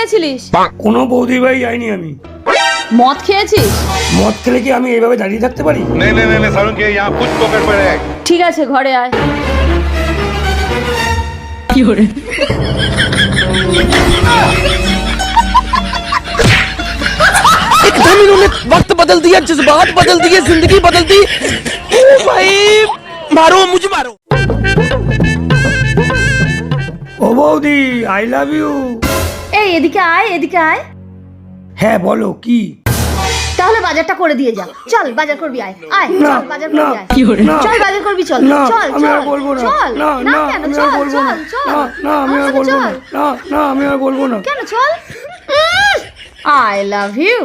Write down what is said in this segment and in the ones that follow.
গেছিলিস কোনো বৌদি বাড়ি যাইনি আমি মদ খেয়েছিস মদ খেলে কি আমি এইভাবে দাঁড়িয়ে থাকতে পারি नहीं नहीं नहीं नहीं, सारुण के यहाँ कुछ तो गड़बड़ है ঠিক আছে ঘরে আয় एकदम इन्होंने वक्त बदल दिया जज्बात बदल दिए जिंदगी बदल दी ओ भाई मारो मुझे मारो ও বৌদি আই লাভ ইউ এই এদিকে আয় এদিকে আয় হ্যাঁ বলো কি তাহলে বাজারটা করে দিয়ে যা চল বাজার করবি আয় আয় না, চল বাজার করবি না, আয় না। চল বাজার করবি চল না চল আমি আর চল, বলবো না চল না না না কেন আমি চল আর বলবো চল না চল না না আমি আর আমার বলবো সাথে না না না আমি আর বলবো না কেন চল আই লাভ ইউ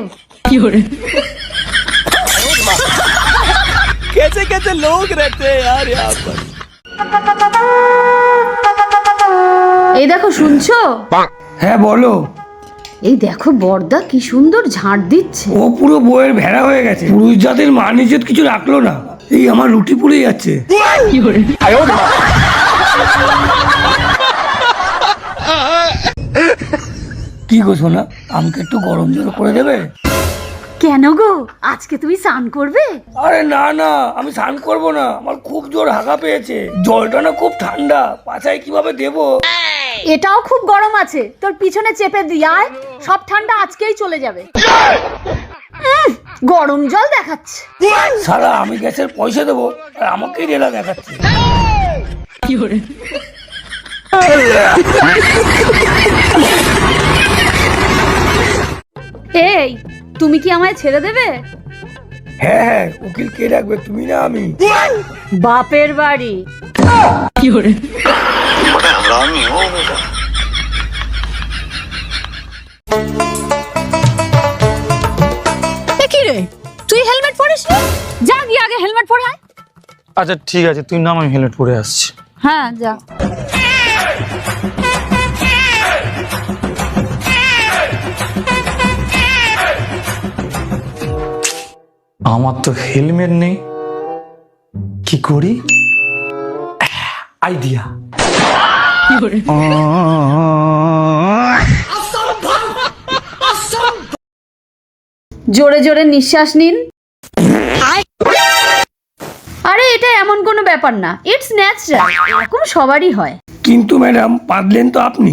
कैसे कैसे लोग रहते हैं यार यहाँ पर এই দেখো শুনছো হ্যাঁ বলো। এই দেখো বর্দা কি সুন্দর ঝাড় দিচ্ছে। ও পুরো বইয়ের ভেড়া হয়ে গেছে। পুরুষ জাতের মান ইজ্জত কিছু রাখল না। এই আমার রুটি পুড়ে যাচ্ছে। কি গো সোনা আমাকে একটু গরম জল করে দেবে? কেন গো? আজকে তুমি স্নান করবে? আরে না না আমি স্নান করব না। আমার খুব জোর হাগা পেয়েছে। জলটা না খুব ঠান্ডা। পাছায় কীভাবে দেবো? এটাও খুব গরম আছে। তোর পিছনে চেপে দিয়ে আয় সব ঠান্ডা আজকেই চলে যাবে। গরম জল দেখাচ্ছে। সারা আমি গ্যাসের পয়সা দেবো আর আমাকেই রেলা দেখাচ্ছে। এই তুমি কি আমায় ছেড়ে দেবে? হ্যাঁ হ্যাঁ উকিল কে রাখবে তুমি না আমি। বাপের বাড়ি। কি রে? তুই হেলমেট পরিস নি? যা গিয়ে আগে হেলমেট পরে আয়। আচ্ছা ঠিক আছে তুই নাম আমি হেলমেট পরে আসছি। হ্যাঁ যা। আমার তো হেলমেট নেই। কি করি? আইডিয়া জোরে জোরে নিঃশ্বাস নিন। আরে এটা এমন কোনো ব্যাপার না। ইটস ন্যাচারাল এরকম সবারই হয়। কিন্তু ম্যাডাম পাদলেন তো আপনি।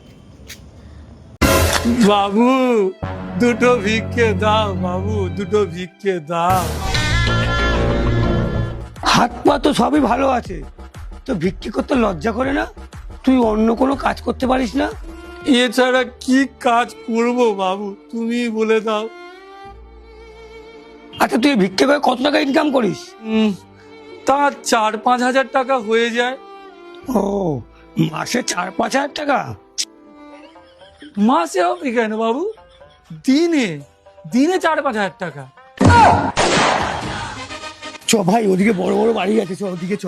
বাবু দুটো ভিক্ষে দাও বাবু দুটো ভিক্ষে দাও। হাত পা তো সবই ভালো আছে তো ভিক্ষি করতে লজ্জা করে না? তুই অন্য কোনো কাজ করতে পারিস না? এছাড়া কি কাজ করব বাবু তুমি বলে দাও। আচ্ছা তুই ভিক্ষে করে কত টাকা ইনকাম করিস? তা চার পাঁচ হাজার টাকা হয়ে যায়। ও মাসে চার পাঁচ হাজার টাকা? মাসে হবে কেন বাবু? দিনে দিনে চার পাঁচ হাজার টাকা। চ ভাই ওদিকে বড় বড় বাড়ি আছে চ ওদিকে চ।